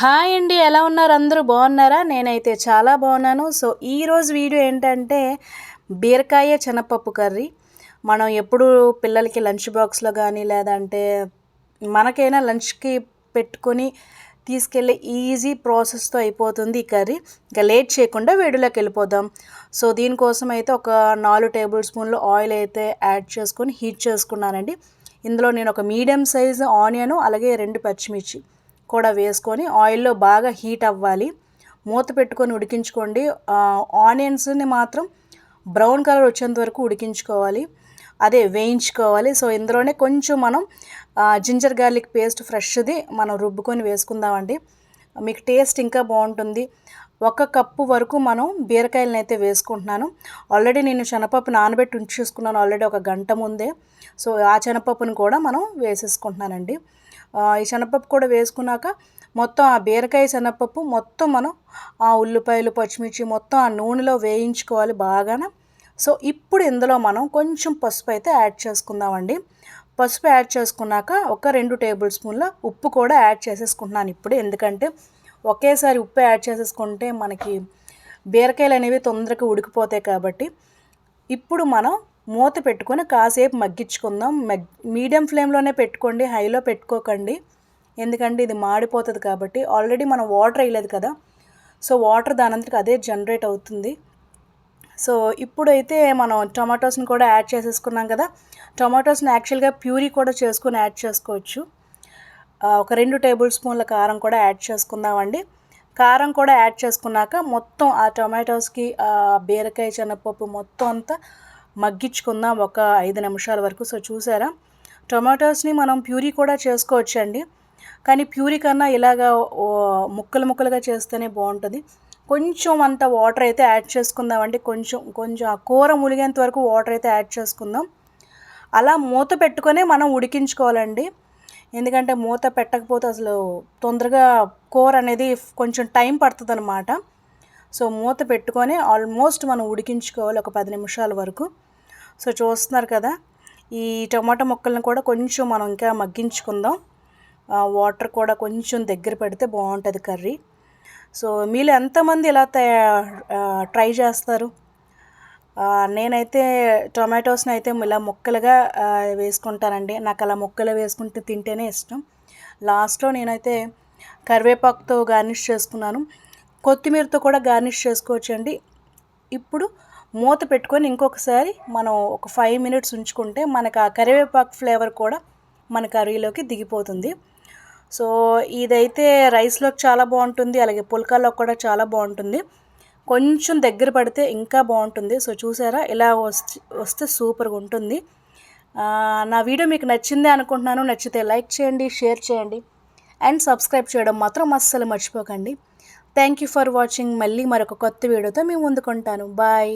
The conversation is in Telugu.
హాయ్ అండి ఎలా ఉన్నారు? అందరూ బాగున్నారా? నేనైతే చాలా బాగున్నాను. సో ఈరోజు వీడియో ఏంటంటే బీరకాయ శనగపప్పు కర్రీ. మనం ఎప్పుడు పిల్లలకి లంచ్ బాక్స్లో కానీ లేదంటే మనకైనా లంచ్కి పెట్టుకొని తీసుకెళ్ళే ఈజీ ప్రాసెస్తో అయిపోతుంది ఈ కర్రీ. ఇంకా లేట్ చేయకుండా వేడిలోకి వెళ్ళిపోదాం. సో దీనికోసం అయితే ఒక నాలుగు టేబుల్ స్పూన్లు ఆయిల్ అయితే యాడ్ చేసుకొని హీట్ చేసుకున్నానండి. ఇందులో నేను ఒక మీడియం సైజు ఆనియను అలాగే రెండు పచ్చిమిర్చి. కూడా వేసుకొని ఆయిల్లో బాగా హీట్ అవ్వాలి. మూత పెట్టుకొని ఉడికించుకోండి. ఆనియన్స్ని మాత్రం బ్రౌన్ కలర్ వచ్చేంత వరకు ఉడికించుకోవాలి. అదే వేయించుకోవాలి. సో ఇందులోనే కొంచెం మనం జింజర్ గార్లిక్ పేస్ట్ ఫ్రెష్ది మనం రుబ్బుకొని వేసుకుందామండి. మీకు టేస్ట్ ఇంకా బాగుంటుంది. ఒక కప్పు వరకు మనం బీరకాయలను అయితే వేసుకుంటున్నాను. ఆల్రెడీ నేను శనగపప్పు నానబెట్టి ఉంచేసుకున్నాను ఆల్రెడీ ఒక గంట ముందే. సో ఆ శనపప్పును కూడా మనం వేసేసుకుంటున్నానండి. ఈ శనగపప్పు కూడా వేసుకున్నాక మొత్తం ఆ బీరకాయ శనగపప్పు మొత్తం మనం ఆ ఉల్లిపాయలు పచ్చిమిర్చి మొత్తం ఆ నూనెలో వేయించుకోవాలి బాగాన. సో ఇప్పుడు ఇందులో మనం కొంచెం పసుపు అయితే యాడ్ చేసుకుందామండి. పసుపు యాడ్ చేసుకున్నాక ఒక రెండు టేబుల్ స్పూన్ల ఉప్పు కూడా యాడ్ చేసేసుకుంటున్నాను ఇప్పుడు. ఎందుకంటే ఒకేసారి ఉప్పు యాడ్ చేసేసుకుంటే మనకి బీరకాయలు అనేవి తొందరగా ఉడికిపోతాయి కాబట్టి ఇప్పుడు మనం మూత పెట్టుకొని కాసేపు మగ్గించుకుందాం. మగ్ మీడియం ఫ్లేమ్లోనే పెట్టుకోండి హైలో పెట్టుకోకండి. ఎందుకంటే ఇది మాడిపోతుంది కాబట్టి ఆల్రెడీ మనం వాటర్ వేయలేదు కదా. సో వాటర్ దానంతటికి అదే జనరేట్ అవుతుంది. సో ఇప్పుడైతే మనం టొమాటోస్ని కూడా యాడ్ చేసేసుకున్నాం కదా. టొమాటోస్ని యాక్చువల్గా ప్యూరీ కూడా చేసుకుని యాడ్ చేసుకోవచ్చు. ఒక రెండు టేబుల్ స్పూన్ల కారం కూడా యాడ్ చేసుకుందామండి. కారం కూడా యాడ్ చేసుకున్నాక మొత్తం ఆ టొమాటోస్కి బీరకాయ శనగపప్పు మొత్తం అంతా మగ్గించుకుందాం ఒక ఐదు నిమిషాల వరకు. సో చూసారా? టొమాటోస్ని మనం ప్యూరీ కూడా చేసుకోవచ్చండి. కానీ ప్యూరీ కన్నా ఇలాగా ముక్కలు ముక్కలుగా చేస్తేనే బాగుంటుంది. కొంచెం అంత వాటర్ అయితే యాడ్ చేసుకుందామండి. కొంచెం కొంచెం ఆ కూర ములిగేంత వరకు వాటర్ అయితే యాడ్ చేసుకుందాం. అలా మూత పెట్టుకొనే మనం ఉడికించుకోవాలండి. ఎందుకంటే మూత పెట్టకపోతే అసలు తొందరగా కూర అనేది కొంచెం టైం పడుతుంది అనమాట సో మూత పెట్టుకొని ఆల్మోస్ట్ మనం ఉడికించుకోవాలి ఒక పది నిమిషాల వరకు. సో చూస్తున్నారు కదా ఈ టమాటా ముక్కలను కూడా కొంచెం మనం ఇంకా మగ్గించుకుందాం. వాటర్ కూడా కొంచెం దగ్గర పెడితే బాగుంటుంది కర్రీ. సో మీరు ఎంతమంది ఇలా ట్రై చేస్తారు? నేనైతే టొమాటోస్ని అయితే ఇలా ముక్కలుగా వేసుకుంటానండి. నాకు అలా ముక్కలు వేసుకుంటే తింటేనే ఇష్టం. లాస్ట్లో నేనైతే కరివేపాకుతో గార్నిష్ చేసుకున్నాను. కొత్తిమీరతో కూడా గార్నిష్ చేసుకోవచ్చండి. ఇప్పుడు మూత పెట్టుకొని ఇంకొకసారి మనం ఒక ఫైవ్ మినిట్స్ ఉంచుకుంటే మనకు ఆ కరివేపాకు ఫ్లేవర్ కూడా మన కర్రీలోకి దిగిపోతుంది. సో ఇదైతే రైస్లోకి చాలా బాగుంటుంది అలాగే పుల్కాల్లో కూడా చాలా బాగుంటుంది. కొంచెం దగ్గర పడితే ఇంకా బాగుంటుంది. సో చూసారా? ఇలా వస్తే వస్తే సూపర్గా ఉంటుంది. నా వీడియో మీకు నచ్చిందే అనుకుంటున్నాను. నచ్చితే లైక్ చేయండి షేర్ చేయండి. అండ్ సబ్స్క్రైబ్ చేయడం మాత్రం అస్సలు మర్చిపోకండి. థ్యాంక్ యూ ఫర్ వాచింగ్ మళ్ళీ మరొక కొత్త వీడియోతో మేము ముందుకుంటాను బాయ్